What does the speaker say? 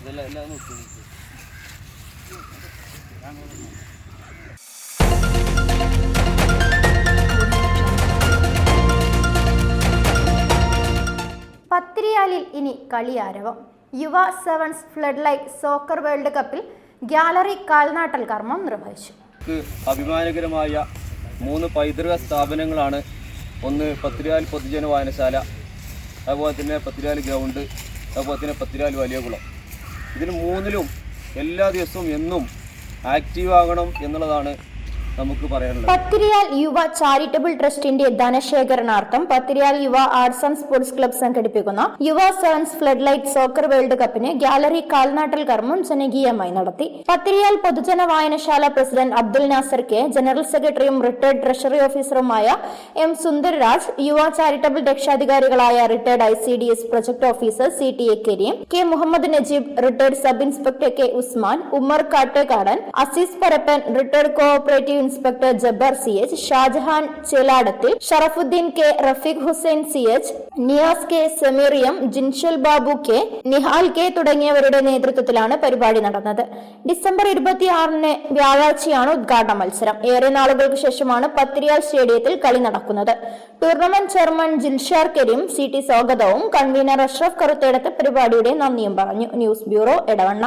ഇതെല്ലാം എല്ലാം നോക്കി. പത്തിരിയാലിൽ ഇനി കളിയാരവം. Yuva sevens flood light soccer world കപ്പിൽ ഗ്യാലറി കാൽനാട്ടൽ കർമ്മം നിർവഹിച്ചു. അഭിമാനകരമായ മൂന്ന് പൈതൃക സ്ഥാപനങ്ങളാണ് ഒന്ന് പത്തിരിയാൽ പൊതുജന വായനശാല അതുപോലെ തന്നെ പത്തിരിയാൽ ഗ്രൗണ്ട് അതുപോലെ തന്നെ പത്തിരിയാൽ വലിയ ഇതിന് മൂന്നിലും എല്ലാ ദിവസവും എന്നും ആക്റ്റീവ് ആകണം എന്നുള്ളതാണ് നമുക്ക് പറയാനുള്ളത്. പത്തിരിയാൽ യുവ ചാരിറ്റബിൾ ട്രസ്റ്റിന്റെ ധനശേഖരണാർത്ഥം പത്തിരിയാൽ യുവ ആർട്സ് ആൻഡ് സ്പോർട്സ് ക്ലബ് സംഘടിപ്പിക്കുന്ന. Yuva sevens flood light soccer world കപ്പിന് ഗാലറി കാൽനാട്ടൽ കർമ്മം ജനകീയമായി നടത്തി. പത്തിരിയാൽ പൊതുജന വായനശാല president Abdul Nasar K general സെക്രട്ടറിയും റിട്ടയർഡ് ട്രഷറി ഓഫീസറുമായ M Sundarraj Yuva charitable രക്ഷാധികാരികളായ retired I C D S project officer C T A Kareem K Muhammad Najeeb retired sub inspector K Usman Ummer Kattekkadan Azeez Parappan retired cooperative inspector Jabbar C H Shajahan Cheladathil Sharafuddeen K Rafeeq Hussain C H Niyas K സമീറിയം Jinshal Babu K Nihal K തുടങ്ങിയവരുടെ നേതൃത്വത്തിലാണ് പരിപാടി നടന്നത്. December ഇരുപത്തിയാറിന് വ്യാഴാഴ്ചയാണ് ഉദ്ഘാടന മത്സരം. ഏറെ നാളുകൾക്ക് ശേഷമാണ് പത്രിയാൽ സ്റ്റേഡിയത്തിൽ കളി നടക്കുന്നത്. Tournament chairman Jilshar Kareem C T സ്വാഗതവും കൺവീനർ അഷ്റഫ് കറുത്തേടത്ത് പരിപാടിയുടെ നന്ദിയും പറഞ്ഞു. News bureau Edavanna.